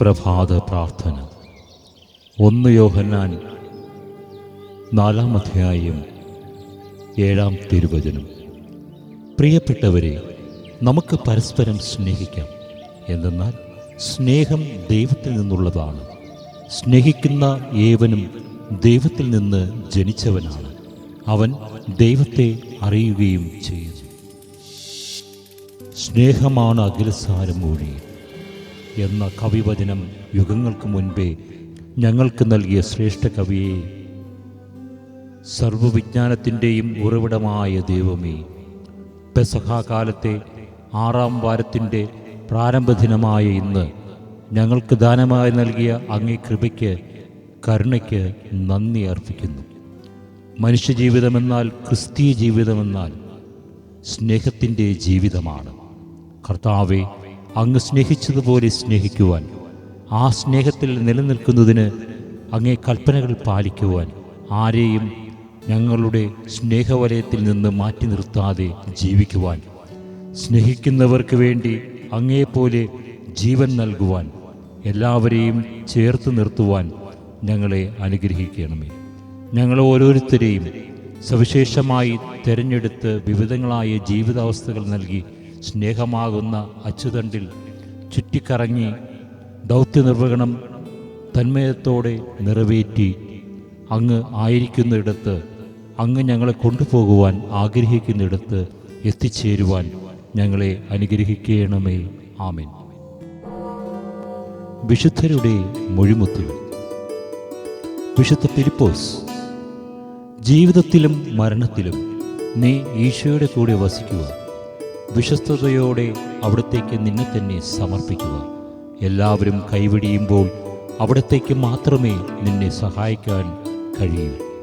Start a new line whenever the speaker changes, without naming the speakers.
പ്രഭാത പ്രാർത്ഥന. ഒന്ന് യോഹന്നാൻ നാലാം അധ്യായം ഏഴാം തിരുവചനം. പ്രിയപ്പെട്ടവരെ നമുക്ക് പരസ്പരം സ്നേഹിക്കാം. എന്തെന്നാൽ സ്നേഹം ദൈവത്തിൽ നിന്നുള്ളതാണ്. സ്നേഹിക്കുന്ന ഏവനും ദൈവത്തിൽ നിന്ന് ജനിച്ചവനാണ്. അവൻ ദൈവത്തെ അറിയുകയും ചെയ്യുന്നു. സ്നേഹമാണ് അഖിലസാരം മൊഴി എന്ന കവിവചനം യുഗങ്ങൾക്ക് മുൻപേ ഞങ്ങൾക്ക് നൽകിയ ശ്രേഷ്ഠ കവിയെ സർവവിജ്ഞാനത്തിന്റെയും ഉറവിടമായ ദൈവമേ പെസഹാകാലത്തെ ആറാം വാരത്തിന്റെ പ്രാരംഭദിനമായ ഇന്ന് ഞങ്ങൾക്ക് ദാനമായി നൽകിയ അങ്ങേ കൃപയ്ക്ക് കരുണയ്ക്ക് നന്ദി അർപ്പിക്കുന്നു. മനുഷ്യജീവിതമെന്നാൽ ക്രിസ്തീയ ജീവിതമെന്നാൽ സ്നേഹത്തിന്റെ ജീവിതമാണ്. കർത്താവെ അങ്ങ് സ്നേഹിച്ചതുപോലെ സ്നേഹിക്കുവാൻ ആ സ്നേഹത്തിൽ നിലനിൽക്കുന്നതിന് അങ്ങേ കൽപ്പനകൾ പാലിക്കുവാൻ ആരെയും ഞങ്ങളുടെ സ്നേഹവലയത്തിൽ നിന്ന് മാറ്റി നിർത്താതെ ജീവിക്കുവാൻ സ്നേഹിക്കുന്നവർക്ക് വേണ്ടി അങ്ങേപോലെ ജീവൻ നൽകുവാൻ എല്ലാവരെയും ചേർത്ത് നിർത്തുവാൻ ഞങ്ങളെ അനുഗ്രഹിക്കണമേ. ഞങ്ങൾ ഓരോരുത്തരെയും സവിശേഷമായി തിരഞ്ഞെടുത്ത് വിവിധങ്ങളായ ജീവിതാവസ്ഥകൾ നൽകി സ്നേഹമാകുന്ന അച്ചുതണ്ടിൽ ചുറ്റിക്കറങ്ങി ദൗത്യനിർവഹണം തന്മയത്തോടെ നിറവേറ്റി അങ്ങ് ആയിരിക്കുന്നിടത്ത് അങ്ങ് ഞങ്ങളെ കൊണ്ടുപോകുവാൻ ആഗ്രഹിക്കുന്നിടത്ത് എത്തിച്ചേരുവാൻ ഞങ്ങളെ അനുഗ്രഹിക്കണമേ. ആമേൻ. വിശുദ്ധരുടെ മൊഴിമുത്തുകൾ വിശുദ്ധ ഫിലിപ്പോസ് ജീവിതത്തിലും മരണത്തിലും നീ ഈശോയുടെ കൂടെ വസിക്കുക വിശ്വസ്തയോടെ അവിടത്തേക്ക് നിന്നെ തന്നെ സമർപ്പിക്കുക. എല്ലാവരും കൈവിടിയുമ്പോൾ അവിടത്തേക്ക് മാത്രമേ നിന്നെ സഹായിക്കാൻ കഴിയൂ.